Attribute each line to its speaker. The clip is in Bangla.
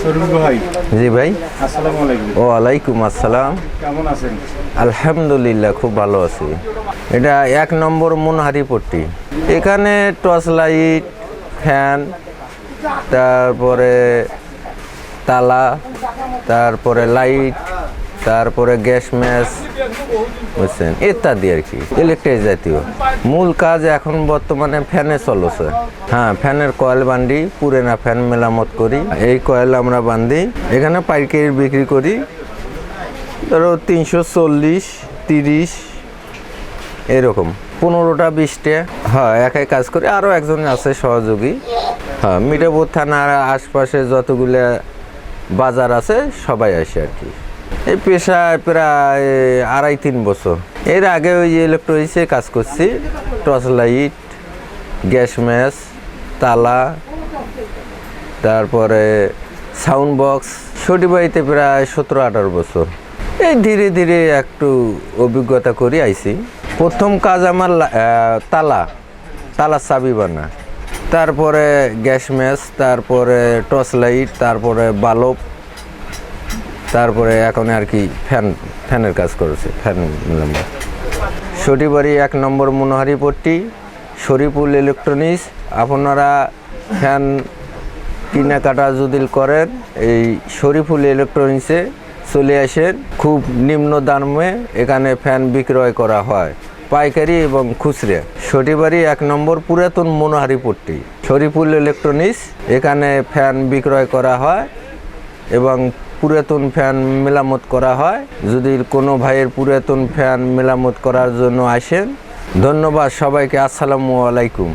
Speaker 1: জি ভাই।
Speaker 2: আসসালামু
Speaker 1: ও আলাইকুম আসসালাম।
Speaker 2: কেমন আছেন?
Speaker 1: আলহামদুলিল্লাহ খুব ভালো আছি। এটা এক নম্বর মনহারিপট্টি এখানে টর্চ লাইট ফ্যান তারপরে তালা তারপরে লাইট তারপরে গ্যাস ম্যাচ, বুঝছেন? ইত্যাদি আর কি, ইলেকট্রিক জাতীয়। মূল কাজ এখন বর্তমানে ফ্যানে চলছে। হ্যাঁ ফ্যানের কয়েল বান্ডি পুরেনা ফ্যান মেরামত করি। এই কয়েল আমরা বান্ধি এখানে পাইকারি বিক্রি করি। ধরো তিনশো চল্লিশ, তিরিশ, এরকম। পনেরোটা, বিশটা হ্যাঁ একাই কাজ করি। আরও একজন আছে সহযোগী। হ্যাঁ মিঠাপুর থানার আশপাশে যতগুলো বাজার আছে, সবাই আসে আর কি। এই পেশায় প্রায় আড়াই তিন বছর। এর আগে ওই ইলেকট্রনিক্সে কাজ করছি টর্চ লাইট গ্যাস ম্যাচ তালা, তারপরে সাউন্ড বক্স ছুটি বাড়িতে প্রায় সতেরো আঠারো বছর। এই ধীরে ধীরে একটু অভিজ্ঞতা করি আইছি। প্রথম কাজ আমার তালা তালা চাবি বানা। তারপরে গ্যাস ম্যাচ তারপরে টর্চ লাইট তারপরে বালব তারপরে এখন আর কি ফ্যান, ফ্যানের কাজ করেছে, ফ্যান নাম্বার সটিবাড়ি এক নম্বর মনোহারি পট্টি, শরীফুল ইলেকট্রনিক্স। আপনারা ফ্যান কেনাকাটা যদি করেন, এই শরীফুল ইলেকট্রনিক্সে চলে আসেন। খুব নিম্ন দামে এখানে ফ্যান বিক্রয় করা হয়। পাইকারি এবং খুচরা। সটিবাড়ি এক নম্বর পুরাতন মনোহারি পট্টি, শরীফুল ইলেকট্রনিক্স। এখানে ফ্যান বিক্রয় করা হয় এবং পুরাতন ফ্যান মেরামত করা হয়। যদি কোনো ভাইয়ের পুরাতন ফ্যান মেরামত করার জন্য আসেন, ধন্যবাদ সবাইকে, আসসালামু আলাইকুম।